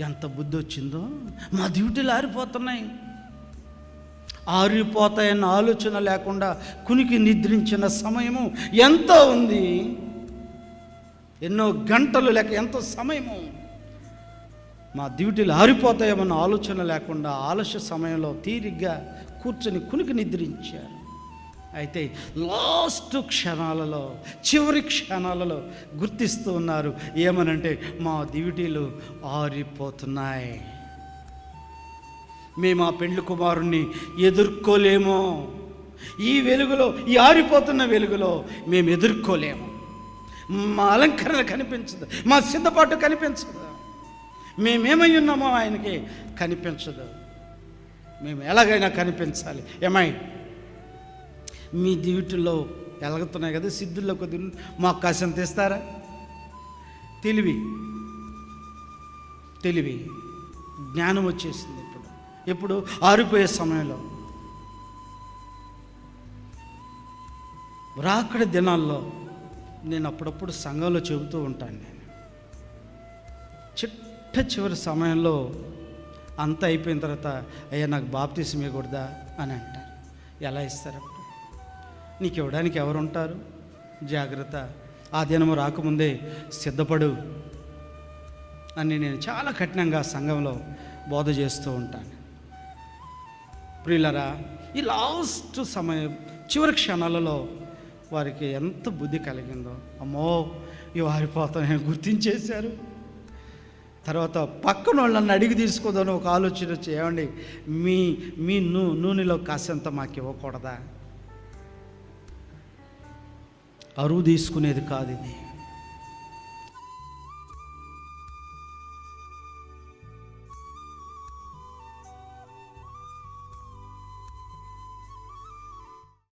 ఎంత బుద్ధి వచ్చిందో మా డ్యూటీలు ఆరిపోతున్నాయి. ఆరిపోతాయన్న ఆలోచన లేకుండా కునికి నిద్రించిన సమయము ఎంత ఉంది? ఎన్నో గంటలు లేక ఎంతో సమయము? మా డ్యూటీలు ఆరిపోతాయేమన్న ఆలోచన లేకుండా ఆలస్య సమయంలో తీరిగ్గా కూర్చొని కునికి నిద్రించారు. అయితే లాస్ట్ క్షణాలలో చివరి క్షణాలలో గుర్తిస్తూ ఉన్నారు. ఏమనంటే మా దివిటీలు ఆరిపోతున్నాయి. మేము ఆ పెండ్లి కుమారుణ్ణి ఎదుర్కోలేము. ఈ వెలుగులో ఈ ఆరిపోతున్న వెలుగులో మేము ఎదుర్కోలేము. మా అలంకరణ కనిపించదు మా సిద్ధపాటు కనిపించదు. మేమేమై ఉన్నామో ఆయనకి కనిపించదు. మేము ఎలాగైనా కనిపించాలి. ఏమై? మీ డ్యూటీలో ఎలగుతున్నాయి కదా సిద్ధుల్లో కొద్ది మాకు కాసంత ఇస్తారా తెలివి. తెలివి. జ్ఞానం వచ్చేసింది ఇప్పుడు. ఇప్పుడు ఆరిపోయే సమయంలో. రాకడి దినాల్లో నేను అప్పుడప్పుడు సంఘంలో చెబుతూ ఉంటాను నేను. చిట్ట చివరి సమయంలో అంత అయిపోయిన తర్వాత అయ్యా నాకు బాప్తీసం ఇవ్వకూడదా? అని అంటారు. ఎలా ఇస్తారు? నీకు ఇవ్వడానికి ఎవరు ఉంటారు జాగ్రత్త. ఆ దినము రాకముందే సిద్ధపడు అని నేను చాలా కఠినంగా సంఘంలో బోధ చేస్తూ ఉంటాను. ప్రియులరా ఈ లాస్ట్ సమయం చివరి క్షణాలలో వారికి ఎంత బుద్ధి కలిగిందో అమ్మో ఈ వారిపోతానే గుర్తించేశారు. తర్వాత పక్కన వాళ్ళని అడిగి తీసుకోదని ఒక ఆలోచన వచ్చి ఏమండి మీ మీ నూ నూనెలో కాసేంత మాకు ఇవ్వకూడదా? అరువు తీసుకునేది కాదు ఇది.